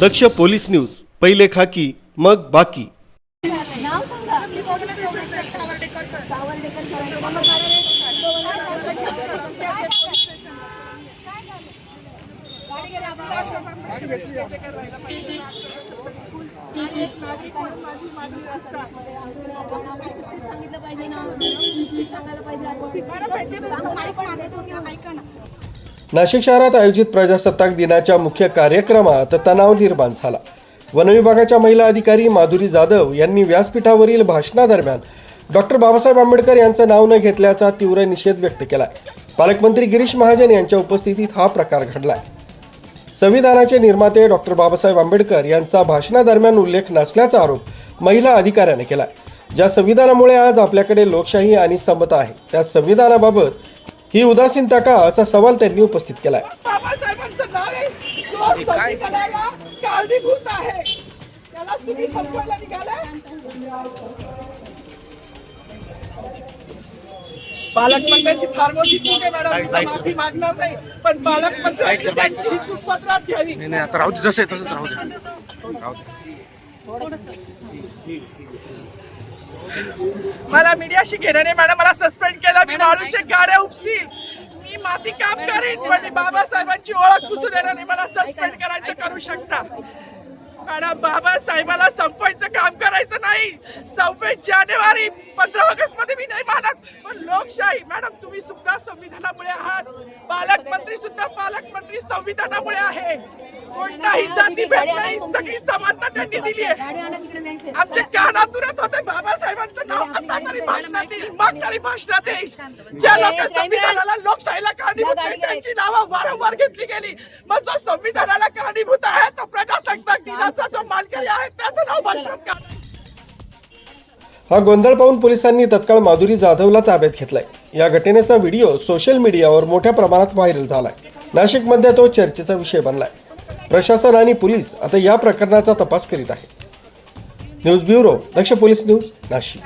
दक्ष police news पहिले खाकी मग बाकी. नाव सांगा. सावर्डेकर सर. सांगितलं पाहिजे ना सांगायला पाहिजे नाशिक शहरात आयोजित प्रजासत्ताक दिनाच्या मुख्य कार्यक्रमात तणाव निर्माण झाला. वनविभागाच्या महिला अधिकारी माधुरी जाधव यांनी व्यासपीठावरील भाषणादरम्यान डॉक्टर बाबासाहेब आंबेडकर यांचं नाव न घेतल्याचा तीव्र निषेध व्यक्त केलाय. पालकमंत्री गिरीश महाजन यांच्या उपस्थितीत हा प्रकार घडलाय. संविधानाचे निर्माते डॉक्टर बाबासाहेब आंबेडकर यांचा भाषणादरम्यान उल्लेख नसल्याचा आरोप महिला अधिकाऱ्याने केलाय. ज्या संविधानामुळे आज आपल्याकडे लोकशाही आणि समता आहे त्या संविधानाबाबत ही उदासीनता का असा सवाल त्यांनी उपस्थित केलाय. बाबासाहेबांचं नाव आहे. जो संविधानाला कारणीभूत आहे. त्याला तुम्ही संपवायला निघाला? पालकमंत्र्यांची फार मोठी चूक आहे मॅडम. माफी मागणार नाही. पण त्यांची ही चूक पत्रात घ्यावी. नाही नाही आता राहू दे जसं आहे तसंच राहू दे. राहू दे मला मीडियाशी घेणं नाही मॅडम मला सस्पेंड केलं. मी वाळूचे गाड्या उपसील मी माती काम करीन पण बाबासाहेबांची ओळख पुसू देणार नाही. मला सस्पेंड करायचं करू शकता. मॅडम बाबासाहेबाला संपवायचं काम करायचं नाही. सव्वीस जानेवारी पंधरा ऑगस्टमध्ये मी नाही मानत. पण लोकशाही मॅडम तुम्ही सुद्धा संविधानामुळे आहात. पालकमंत्री सुद्धा पालकमंत्री संविधानामुळे आहे. कोणताही जाती भेट नाही सगळी समानता त्यांनी दिली आहे. आमच्या कानातुरत होते बाबासाहेबांचं नाव आता तरी भाषणात येईल मग तरी भाषणात येईल. ज्या लोक संविधानाला लोकशाहीला कारणीभूत नाही त्यांची नावं वारंवार घेतली गेली. मग जो संविधानाला कारणीभूत आहे तो प्रजासत्ताक दिनाचा जो मानकरी आहे त्याचं नाव भाषणात का हा गोंधळ पाहून पोलिसांनी तत्काळ माधुरी जाधवला ताब्यात घेतलाय. या घटनेचा व्हिडिओ सोशल मीडियावर मोठ्या प्रमाणात व्हायरल झालाय. नाशिकमध्ये तो चर्चेचा विषय बनलाय. प्रशासन आणि पोलीस आता या प्रकरणाचा तपास करीत आहे news bureau Daksh police news Nashik.